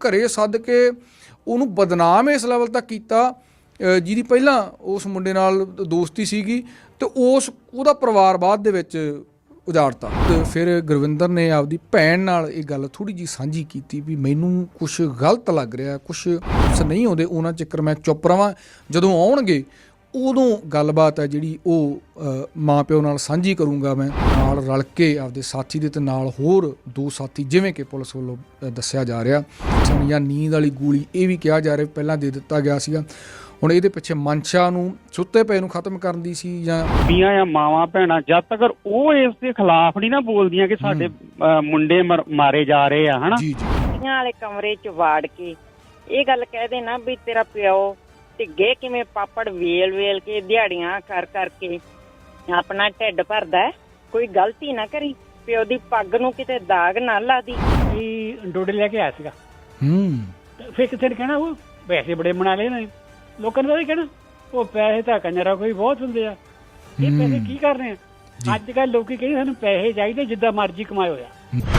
ਘਰੇ ਸੱਦ ਕੇ ਉਹਨੂੰ ਬਦਨਾਮ ਇਸ ਲੈਵਲ ਤੱਕ ਕੀਤਾ। ਜਿਹਦੀ ਪਹਿਲਾਂ ਉਸ ਮੁੰਡੇ ਨਾਲ ਦੋਸਤੀ ਸੀਗੀ ਤੇ ਉਸ, ਉਹਦਾ ਪਰਿਵਾਰ ਬਾਅਦ ਦੇ ਵਿੱਚ ਉਜਾੜਤਾ। ਤੇ ਫਿਰ ਗੁਰਵਿੰਦਰ ਨੇ ਆਪਦੀ ਭੈਣ ਨਾਲ ਇਹ ਗੱਲ ਥੋੜੀ ਜੀ ਸਾਂਝੀ ਕੀਤੀ ਵੀ ਮੈਨੂੰ ਕੁਝ ਗਲਤ ਲੱਗ ਰਿਹਾ ਕੁਝ ਨਹੀਂ ਆਉਂਦੇ, ਉਹਨਾਂ ਚੱਕਰ ਮੈਂ ਚੁੱਪ ਰਵਾਂ। ਜਦੋਂ ਆਉਣਗੇ ਉਦੋਂ ਗੱਲਬਾਤ ਹੈ ਜਿਹੜੀ ਉਹ ਮਾਂ ਪਿਓ ਨਾਲ ਸਾਂਝੀ ਕਰੂੰਗਾ ਮੈਂ ਨਾਲ ਰਲ ਕੇ ਆਪਦੇ ਸਾਥੀ ਦੇ ਤੇ ਨਾਲ ਹੋਰ ਦੋ ਸਾਥੀ ਜਿਵੇਂ ਕਿ ਪੁਲਿਸ ਵੱਲੋਂ ਦੱਸਿਆ ਜਾ ਰਿਹਾ। ਜਾਂ ਨੀਂਦ ਵਾਲੀ ਗੋਲੀ ਇਹ ਵੀ ਕਿਹਾ ਜਾ ਰਿਹਾ ਪਹਿਲਾਂ ਦੇ ਦਿੱਤਾ ਗਿਆ ਸੀਗਾ। ਹੁਣ ਇਹਦੇ ਪਿੱਛੇ ਮਨਸ਼ਾ ਨੂੰ ਸੁੱਤੇ ਪਏ ਨੂੰ ਖਤਮ ਕਰਨ ਦੀ ਸੀ ਜਾਂ ਬੀਆਂ ਜਾਂ ਮਾਵਾਂ ਭੈਣਾਂ ਜਦ ਤੱਕ ਉਹ ਇਸ ਦੇ ਖਿਲਾਫ ਨਹੀਂ ਨਾ ਬੋਲਦੀਆਂ ਕਿ ਸਾਡੇ ਮੁੰਡੇ ਮਰ- ਮਾਰੇ ਜਾ ਰਹੇ ਆ ਹਨਾ? ਜੀ ਜੀ। ਕੁੜੀਆਂ ਵਾਲੇ ਕਮਰੇ 'ਚ ਵਾੜ ਕੇ ਇਹ ਗੱਲ ਕਹਿ ਦੇਣਾ ਵੀ ਤੇਰਾ ਪਿਓ ਢਿੱਗੇ ਕਿਵੇਂ ਪਾਪੜ ਵੇਲ ਵੇਲ ਕੇ ਦਿਹਾੜੀਆਂ ਕਰ ਕਰਕੇ ਆਪਣਾ ਢਿੱਡ ਭਰਦਾ ਹੈ। ਕੋਈ ਗਲਤੀ ਨਾ ਕਰੀ ਪਿਓ ਦੀ ਪੱਗ ਨੂੰ ਕਿਤੇ ਦਾਗ ਨਾ ਲਾ ਦੀ ਵੀ ਡੋਡੇ ਲੈ ਕੇ ਆਇਆ ਸੀਗਾ। ਹੂੰ। ਤੇ ਫਿਰ ਕਿਸੇ ਨੇ ਕਹਿਣਾ ਉਹ ਪੈਸੇ ਬੜੇ ਬਣਾ ਲਏ ਨੇ। ਲੋਕਾਂ ਨੇ ਤਾਂ ਇਹ ਕਹਿਣਾ ਉਹ ਪੈਸੇ ਤਾਂ ਕੰਜਰਾ ਕੋਈ ਬਹੁਤ ਹੁੰਦੇ ਆ। ਇਹ ਪੈਸੇ। ਕੀ ਕਰਨੇ ਆ? ਅੱਜ ਕੱਲ ਲੋਕੀ ਕਹਿੰਦੇ ਸਾਨੂੰ ਪੈਸੇ ਚਾਹੀਦੇ ਜਿੱਦਾਂ ਮਰਜ਼ੀ ਕਮਾਏ ਹੋਇਆ।